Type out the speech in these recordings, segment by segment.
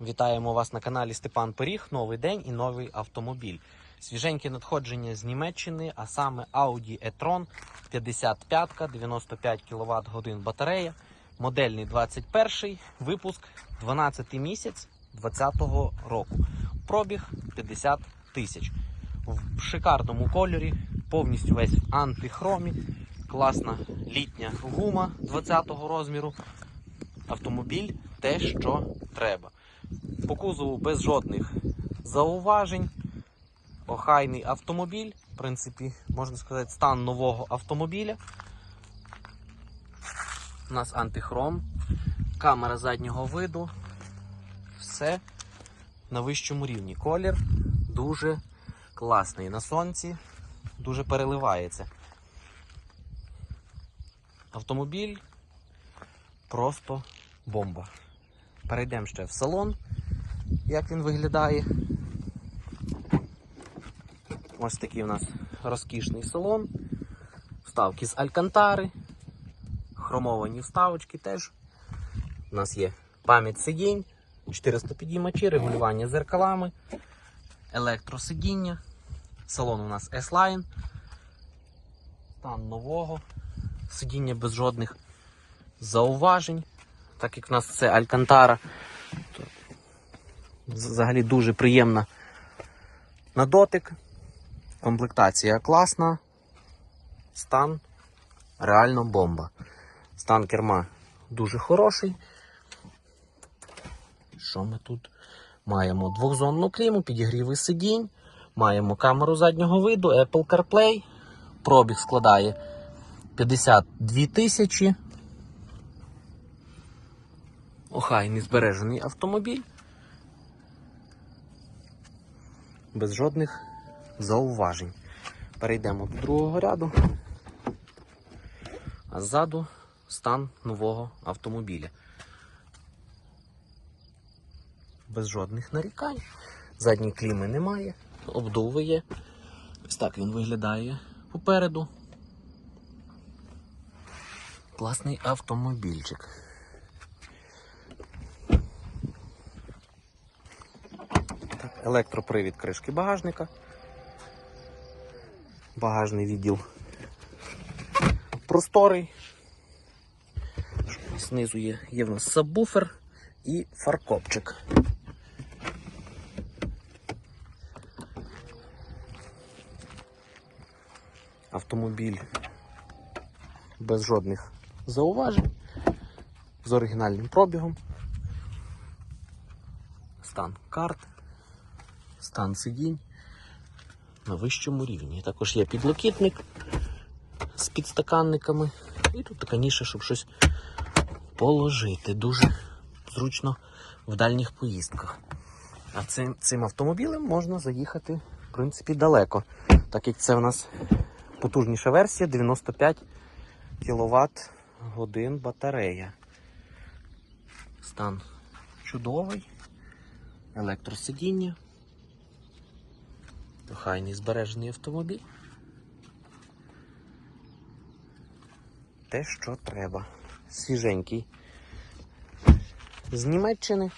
Вітаємо вас на каналі Степан Пиріг. Новий день і новий автомобіль. Свіженьке надходження з Німеччини, а саме Audi e-tron 55, 95 кВт годин батарея, модельний 21 випуск 12 місяць 2020 року. Пробіг 50 тисяч. В шикарному кольорі, повністю весь в антихромі, класна літня гума 20-го розміру. Автомобіль те, що треба. По кузову без жодних зауважень. Охайний автомобіль. В принципі, можна сказати, стан нового автомобіля. У нас антихром, камера заднього виду. Все на вищому рівні. Колір дуже класний. На сонці дуже переливається. Автомобіль просто бомба. Перейдемо ще в салон, як він виглядає. Ось такий у нас розкішний салон. Вставки з алькантари, хромовані вставочки теж. У нас є пам'ять сидінь, 400 підіймачі, регулювання зеркалами, електросидіння. Салон у нас S-Line. Стан нового. Сидіння без жодних зауважень. Так як в нас це Алькантара, взагалі дуже приємна на дотик. Комплектація класна. Стан реально бомба. Стан керма дуже хороший. Що ми тут маємо? Двохзонну кліму, підігріви сидінь, маємо камеру заднього виду, Apple CarPlay. Пробіг складає 52 тисячі. Охайний збережений автомобіль. Без жодних зауважень. Перейдемо до другого ряду. А ззаду стан нового автомобіля. Без жодних нарікань. Задньої кліми немає, обдуви. Ось так він виглядає попереду. Класний автомобільчик. Електропривід кришки багажника. Багажний відділ просторий. Знизу є, є в нас сабвуфер і фаркопчик. Автомобіль без жодних зауважень, з оригінальним пробігом. Стан карт, стан сидінь на вищому рівні. Також є підлокітник з підстаканниками. І тут така ніша, щоб щось положити. Дуже зручно в дальніх поїздках. А цим, цим автомобілем можна заїхати, в принципі, далеко. Так як це в нас потужніша версія 95 кВт батарея. Стан чудовий, електросидіння, охайний збережений автомобіль. Те, що треба. Свіженький. З Німеччини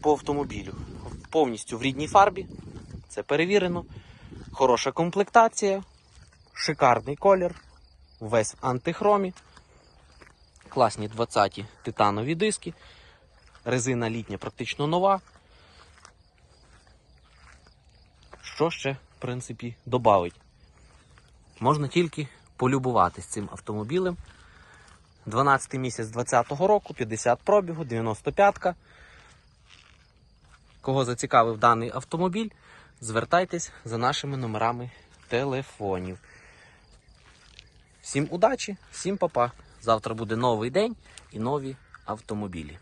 по автомобілю. Повністю в рідній фарбі. Це перевірено. Хороша комплектація, шикарний колір, весь антихромі. Класні 20-ті титанові диски. Резина літня практично нова. Що ще, в принципі, додавить? Можна тільки полюбуватись цим автомобілем. 12 місяць 2020 року, 50 пробігу, 95-ка. Кого зацікавив даний автомобіль, звертайтесь за нашими номерами телефонів. Всім удачі, всім папа. Завтра буде новий день і нові автомобілі.